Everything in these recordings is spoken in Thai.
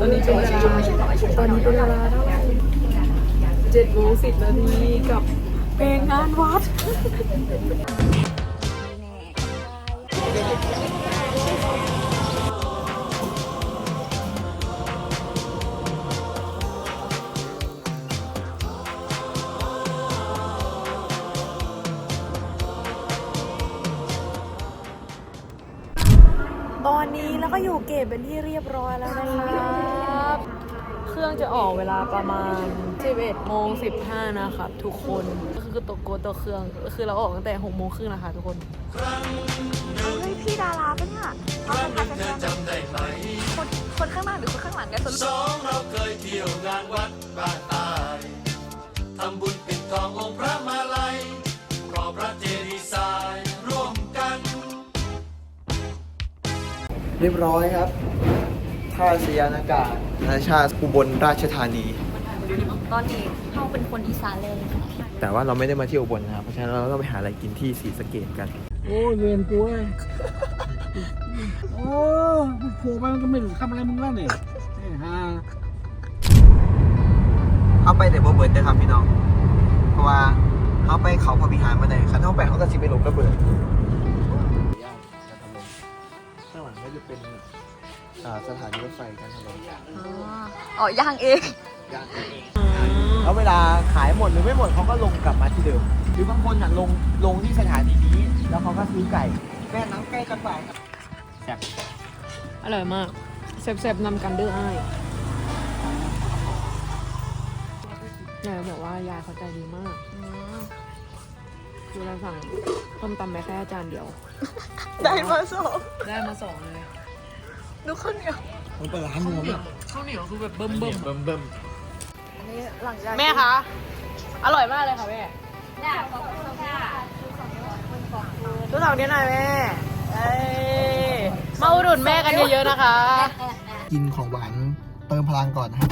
ตอนนี้เป็นเวลาตอนนี้เป็นเวลาเท่าไหร่เจ็ดโมงสิบนาทีกับเพลงงานวัด นนี้แล้วก็อยู่เกตเป็นที่เรียบร้อยแล้วนะครับ เครื่องจะออกเวลาประมาณ 11โมง15 นะครับ ทุกคนก็คือตัวโกดตัวเครื่อง คือเราออกตั้งแต่6โมงครึ่งนะคะทุกคนเฮ้ยพี่ดาราปะเนี่ยเขาเป็นใครกันแน่คนคนข้างหน้าหรือคนข้างหลังเนี่ยสรุปสองเราเคยเที่ยวงานวัดบ้านตายทำบุญปิดทององค์พระ เรียบร้อยครับ ท่าสยานอากาศนานาชาติอุบลราชธานี ตอนนี้เขาเป็นคนอีสานเลยแต่ว่าเราไม่ได้มาเที่ยวอุบลนะครับ เพราะฉะนั้นเราต้องไปหาอะไรกินที่ศรีสะเกดกัน โอ้ยเวรกูเอ้ยโอ้กูโผล่ไปมันก็ไม่รู้ทำอะไรมึงแล้วเนี่ยไอ้ห่าเอาไปแต่บ่เบิร์ดนะครับพี่น้อง เพราะว่าเขาไปเขาพระวิหารมาไหนคันเข้าไปเขาก็สิไปหลบระเบิด สถานีรถไฟการทำลมอ๋อย่างเองย่านแล้วเวลาขายหมดหรือไม่หมดเขาก็ลงกลับมาที่เดิม หรือบางคนอะลงลงที่สถานีนี้ แล้วเขาก็ซื้อไก่แม่น้ำใกล้กันไปครับอร่อยมากแซ่บๆนำกันเด้ออ้ายยายบอกว่ายายเขาใจดีมากคือเราสั่งต้มตำไปแค่จานเดียว ได้มาสองได้มาสองเลย ดูข้าวเหนียวมันเปิดร้านเนื้อข้าวเหนียวคือแบบเบิ่มเบิ่มเบิ่มเบิ่มอันนี้หลังจากแม่คะอร่อยมากเลยค่ะแม่ดูสาวนี้หน่อยแม่เอ้ยมาอุดหนุนแม่กันเยอะๆนะคะ กินของหวานเติมพลังก่อนนะครับ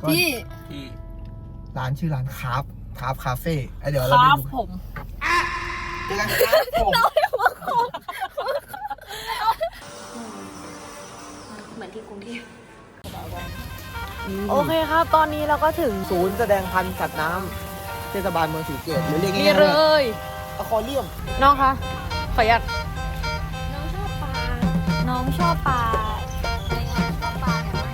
ก็พี่ที่ร้านชื่อร้านคาร์ฟคาร์ฟคาเฟ่ไอเดี๋ยวคเราไปรับดูผมเจอกันครับผม มือนที่กรุงเทพโอเคครับ ตอนนี้เราก็ถึงศูนย์แสดงพันธุ์สัตว์น้ำเทศบาลเมืองศรีเกตหรือเรียกนี่ง่ายๆเลว่ายอะคอเรียมน้องคะขออนุญาตน้องชอบปลา น้องชอบปลาในงานชอบปลาเนี่ย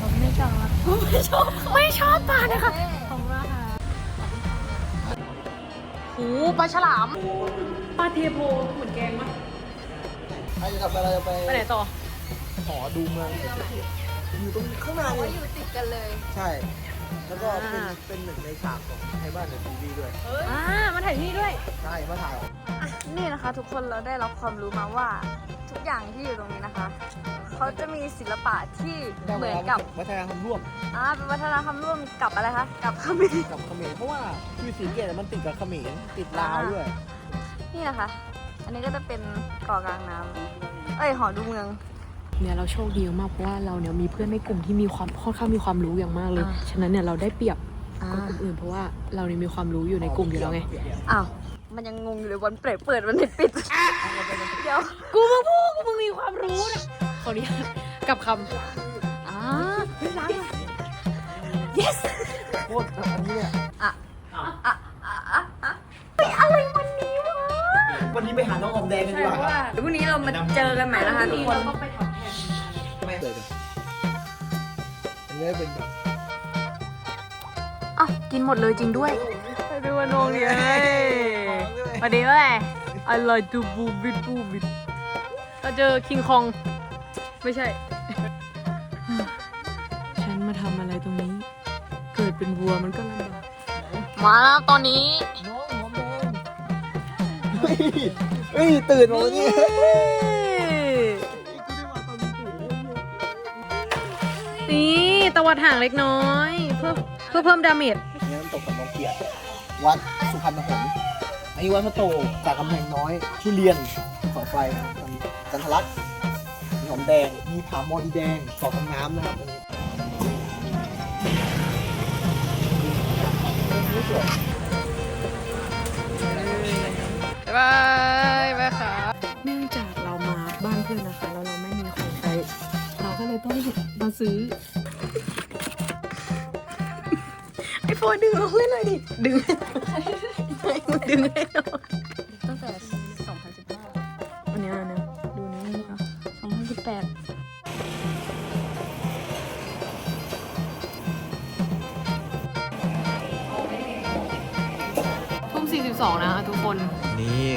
ผมไม่ชอบไม่ชอบ ไม่ชอบปลานะคะผมว่าค่ะหูปลาฉลาม ปลาเทโพเหมือนแกงมั้ย ใครจะทำอะไรจะไปไปไหนต่อ หอดูเมืองศรีสะเกษอยู่ตรงข้างหน้าเขานี่อยู่ติดกันเลย ใช่ แล้วก็เป็นอ่า เป็นหนึ่งในฉากของไทยบ้านในทีวีด้วย อ่ามาถ่ายที่นี่ด้วย ใช่มาถ่ายนี่นะคะทุกคนเราได้รับความรู้มาว่า ทุกอย่างที่อยู่ตรงนี้นะคะ เขาจะมีศิลปะที่เหมือนกับวัฒนธรรมร่วมอ่าเป็นวัฒนธรรมร่วมกับอะไรคะกับเขมรกับเขมรเพราะว่าคือศรีสะเกตมันติดกับเขมรติดลาวด้วย นี่นะคะ อันนี้ก็จะเป็นเกาะกลางน้ำเอ้ยหอดูเมือง เนี่ยเราโชคดีมากเพราะว่าเราเนี่ยมีเพื่อนในกลุ่มที่มีความค่อนข้างมีความรู้อย่างมากเลย อ่า ฉะนั้นเนี่ยเราได้เปรียบอ่ากว่ากลุ่มอื่นเพราะว่าเราเนี่ยมีความรู้อยู่ในกลุ่มอยู่แล้วไง อ้าวมันยังงงอยู่เลยวันเปิดเปิดวันปิดปิดเดี๋ยวกูมึงพูดกูมึงมีความรู้นะขออนุญาตกับคำอ่าเฮ้ยล้างเลย yes โคตรอันนี้เนี่ย นี้ไปหาน้องอมแดงกันดีกว่าครับ เดี๋ยวพรุ่งนี้เรามาเจอกันใหม่นะคะทุกคน ต้องไปทำแทนไม่เจอกันอันนี้เป็นแบบอะกินหมดเลยจริงด้วยดูว่าน้องเนี่ยประเดี๋ยวไง I like to move it move it เราเจอคิงคอง ไม่ใช่ ฉันมาทำอะไรตรงนี้ เกิดเป็นวัวมันก็ลำบากมาแล้วตอนนี้น้องหอมแดง เฮ้ยเฮ้ยตื่นมาวันนี้นี่ตวัดห่างเล็กน้อย เพื่อเพื่อเพิ่มดาเมจนี่น้ำตกกับน้องเกียรติวัดสุพรรณหงส์อันนี้วัดพระโตจากกำแพงน้อยทุเรียนเสาไฟจันทรักษ์มีหอมแดงมีผามอดีแดงเกาะกำน้ำนะครับ ซื้อ ไอโฟนดึงลงให้หน่อยดิ ดึงให้มึงดึงให้หน่อยตั้งแต่ 2015อันเนี้ยอันเนี้ยดูนี่อะ2018ทุ่ม42นะทุกคน นี่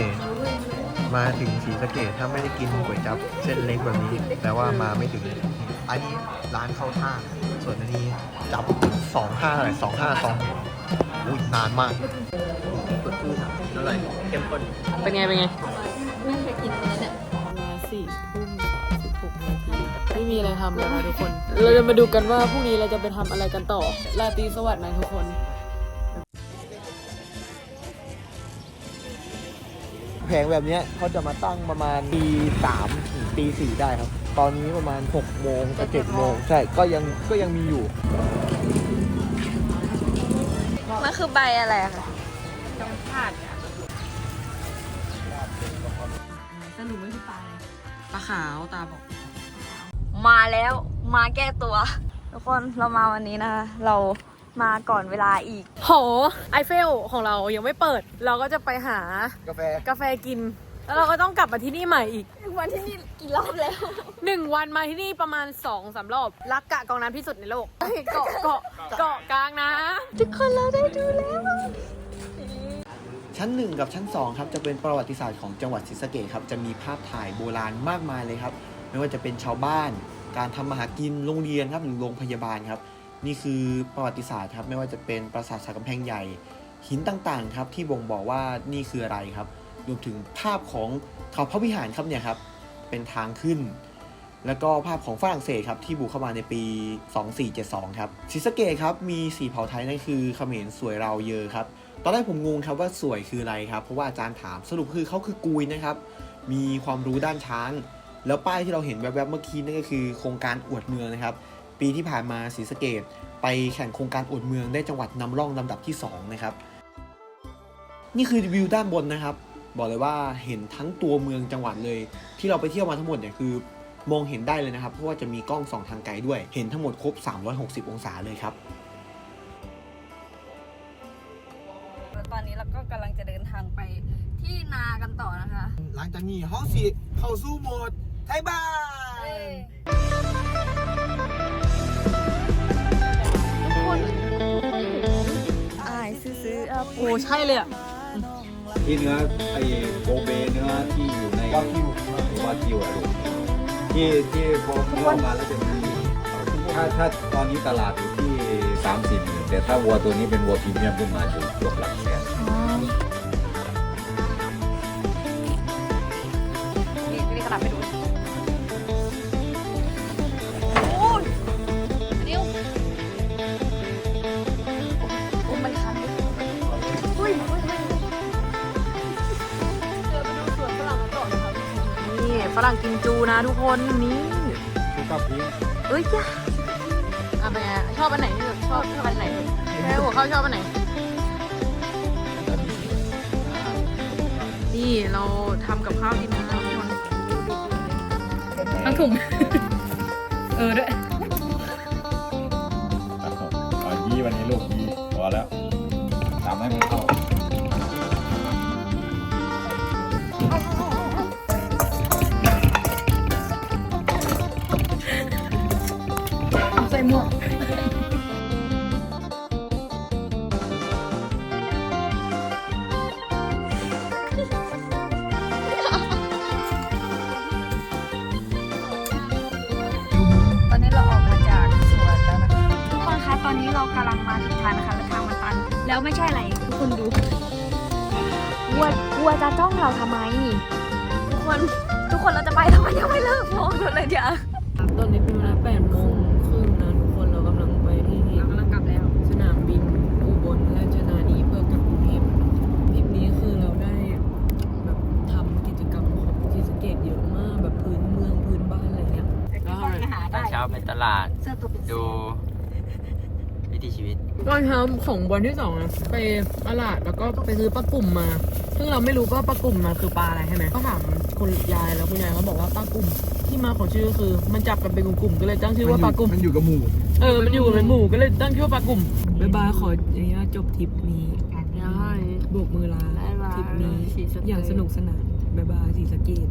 มาถึงศรีสะเกดถ้าไม่ได้กินก๋วยจั๊บเส้นเล็กแบบนี้แปลว่ามาไม่ถึง อันนี้ร้านเข้าท่า ส่วนอันนี้จับสองห้าอะไรสองห้าสองอุ้ยนานมากสดชื่นอะอร่อยเข้มข้นเป็นไง เป็นไง ไม่เคยกินเลยเนี่ยเวลาสี่ทุ่มสามสิบหกนาทีไม่มีอะไรทำแล้วนะทุกคน เราจะมาดูกันว่าพรุ่งนี้เราจะไปทำอะไรกันต่อราตรีสวัสดิ์นะทุกคน แผงแบบเนี้ยเขาจะมาตั้งประมาณตีสามถึงตีสี่ได้ครับ ตอนนี้ประมาณหกโมงกับเจ็ดโมงใช่ก็ยังก็ยังมีอยู่ มันคือใบอะไรอะคะสรุปไม่คือปลาอะไรปลาขาวตาบอก มาแล้วมาแก้ตัว ทุกคนเรามาวันนี้นะคะเรา มาก่อนเวลาอีก โห ไอเฟลของเรายังไม่เปิด เราก็จะไปหากาแฟกาแฟกิน แล้วเราก็ต้องกลับมาที่นี่ใหม่อีกวันที่นี่กี่รอบแล้ว หนึ่งวันมาที่นี่ประมาณสองสามรอบ รักกะกองน้ำที่สุดในโลกเฮ้ยเกาะเกาะเกาะกลางนะ ทุกคนเราได้ดูแล้วชั้นหนึ่งกับชั้นสองครับ จะเป็นประวัติศาสตร์ของจังหวัดศรีสะเกดครับ จะมีภาพถ่ายโบราณมากมายเลยครับ ไม่ว่าจะเป็นชาวบ้าน การทำมาหากินโรงเรียนครับหรือโรงพยาบาลครับ นี่คือประวัติศาสตร์ครับไม่ว่าจะเป็นปราสาทสักกำแพงใหญ่ หินต่างๆครับที่บ่งบอกว่านี่คืออะไรครับรวมถึงภาพของเขาพระวิหารครับเนี่ยครับเป็นทางขึ้น แล้วก็ภาพของฝรั่งเศสครับที่บุกเข้ามาในปี 2472 ครับศรีสเกดครับมีสีเผ่าไทยนั่นคือเขมรสวยเราเยอครับตอนแรกผมงงครับว่าสวยคืออะไรครับ เพราะว่าอาจารย์ถามสรุปคือเขาคือกุยนะครับ มีความรู้ด้านช้าง แล้วป้ายที่เราเห็นแวบๆเมื่อกี้นั่นก็คือโครงการอวดเมืองนะครับ ปีที่ผ่านมาศรีสะเกดไปแข่งโครงการอวดเมืองได้จังหวัดนำร่องลำดับที่ 2 นะครับ นี่คือวิวด้านบนนะครับ บอกเลยว่าเห็นทั้งตัวเมืองจังหวัดเลย ที่เราไปเที่ยวมาทั้งหมดเนี่ยคือมองเห็นได้เลยนะครับ เพราะว่าจะมีกล้องส่องทางไกลด้วย เห็นทั้งหมดครบ 360 องศาเลยครับ ตอนนี้เราก็กำลังจะเดินทางไปที่นากันต่อนะคะ หลังจากนี้ห้องสีเข้าสู่โหมดไทยบ้าน โอ้ใช่เลยอะที่เนื้อไอ้โกเบเนื้อที่อยู่ในวากิววากิวอะลูกที่ที่พอเนื้อออกมาแล้วจะมีถ้าถ้าตอนนี้ตลาดอยู่ที่สามสิบแต่ถ้าวัวตัวนี้เป็นวัวพรีเมียมขึ้นมาอยู่เกือบหลักแสนนี่นี่กระดาษไปดู รั่งกินจูนะทุกคนนี่ชุดกับพีเอ้ยจ้าอะเป็นไงชอบอันไหนที่สุดชอบชอบอันไหนแค่หัวเข้าชอบอันไหน นี่เราทำกับข้าวกินนะทุกคนทั้งถุง เออด้วย เอายี่วันนี้ลูกยี่พอแล้ว นี้เรากำลังมาถึงทางนะคะแล้วทางมันตัน แล้วไม่ใช่อะไรทุกคนดูวัววัวจะจ้องเราทำไมทุกคนทุกคนเราจะไปแล้วมันยังไม่เลิกมองเราเลยเดี๋ยวตอนนี้เป็นเวลาแปดโมง อนเช้าของวันที่สองอะไปตลาดแล้วก็ไปซื้อปลากลุ่มมา ซึ่งเราไม่รู้ว่าปลากลุ่มมันคือปลาอะไรใช่ไหมก็ถามคุณยายแล้วคุณยายเขาบอกว่าปลากลุ่มที่มาของชื่อคือ มันจับกันเป็นกลุ่มๆก็เลยตั้งชื่อว่าปลากลุ่มมันอยู่กับหมู่เออมันอยู่กันเป็นหมู่ก็เลยตั้งชื่อว่าปลากลุ่มบ๊ายบายขออนุญาตจบทริปนี้โบกมือลาบ๊ายบายทริปนี้ศรีสะเกษอย่างสนุกสนานบ๊ายบายสีสะเกด